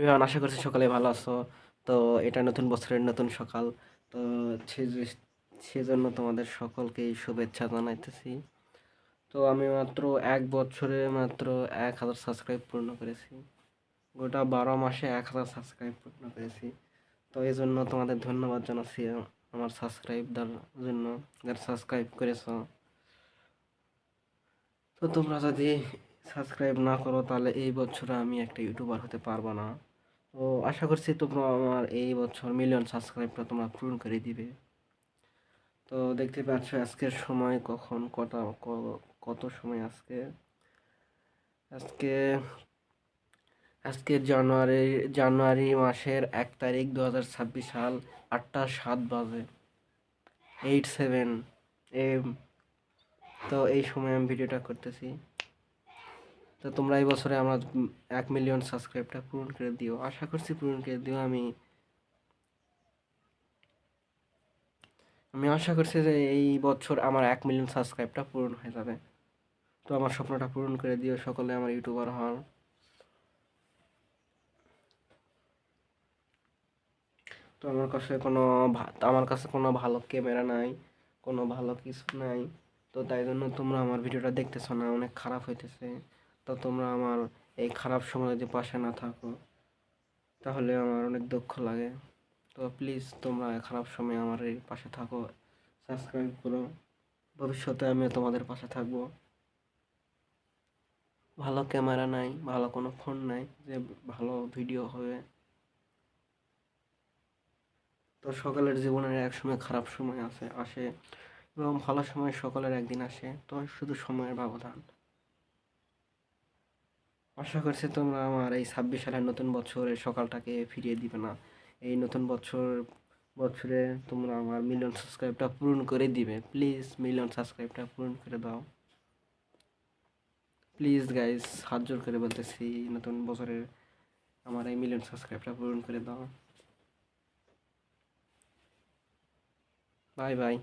Everyone আশা করছি সকালে ভালো আছো। তো এটা নতুন বছরের নতুন সকাল। তো সেজন্য তোমাদের সকলকেই শুভেচ্ছা জানাইতেছি। তো আমি মাত্র এক বছরে মাত্র এক হাজার সাবস্ক্রাইব পূর্ণ করেছি। গোটা বারো মাসে এক হাজার সাবস্ক্রাইব পূর্ণ করেছি। তো এই জন্য তোমাদের ধন্যবাদ জানাচ্ছি আমার সাবস্ক্রাইব দেওয়ার জন্য। যারা সাবস্ক্রাইব করেছ। তো তোমরা যদি সাবস্ক্রাইব না করো, তাহলে এই বছরে আমি একটা ইউটিউবার হতে পারব না। তো আশা করছি তোমরা আমার এই বছর মিলিয়ন সাবস্ক্রাইবটা তোমরা পূরণ করে দিবে। তো দেখতে পাচ্ছ আজকের সময় কখন কটা কত সময় আজকে? আজকে আজকে জানুয়ারি জানুয়ারি মাসের এক তারিখ দু হাজার ছাব্বিশ সাল আটটা সাত বাজে এইট সেভেন এম তো এই সময় আমি ভিডিওটা করতেছি। তো তোমরা এই বছরে আমার এক মিলিয়ন সাবস্ক্রাইবটা পূরণ করে দিও। আশা করছি পূরণ করে দিও। আমি আমি আশা করছি যে এই বছর আমার এক মিলিয়ন সাবস্ক্রাইবটা পূরণ হয়ে যাবে। তো আমার স্বপ্নটা পূরণ করে দিও। সকলে আমার ইউটিউবার হন। তো আমার কাছে কোনো আমার কাছে কোনো ভালো ক্যামেরা নাই, কোনো ভালো কিছু নাই। তো তাই জন্য তোমরা আমার ভিডিওটা দেখতেছো না। অনেক খারাপ হইতেছে। তো তোমরা আমার এই খারাপ সময় যদি পাশে না থাকো, তাহলে আমার অনেক দুঃখ লাগে। তো প্লিজ তোমরা এই খারাপ সময় আমার এই পাশে থাকো সাবস্ক্রাইব করো। ভবিষ্যতে আমি তোমাদের পাশে থাকব। ভালো ক্যামেরা নাই, ভালো কোনো ফোন নাই, যে ভালো ভিডিও হবে। তো সকলের জীবনের এক সময় খারাপ সময় আসে আসে। এবং ভালো সময় সকলের একদিন আসে। তো শুধু সময়ের ব্যবধান। আশা করছি তোমরা আমার এই ছাব্বিশ সালের নতুন বছরের সকালটাকে ফিরিয়ে দিবে না। এই নতুন বছর, বছরে তোমরা আমার মিলিয়ন সাবস্ক্রাইবটা পূরণ করে দিবে। প্লিজ মিলিয়ন সাবস্ক্রাইবটা পূরণ করে দাও। প্লিজ গাইস হাত জোর করে বলতেছি, নতুন বছরের আমার এই মিলিয়ন সাবস্ক্রাইবটা পূরণ করে দাও। Bye bye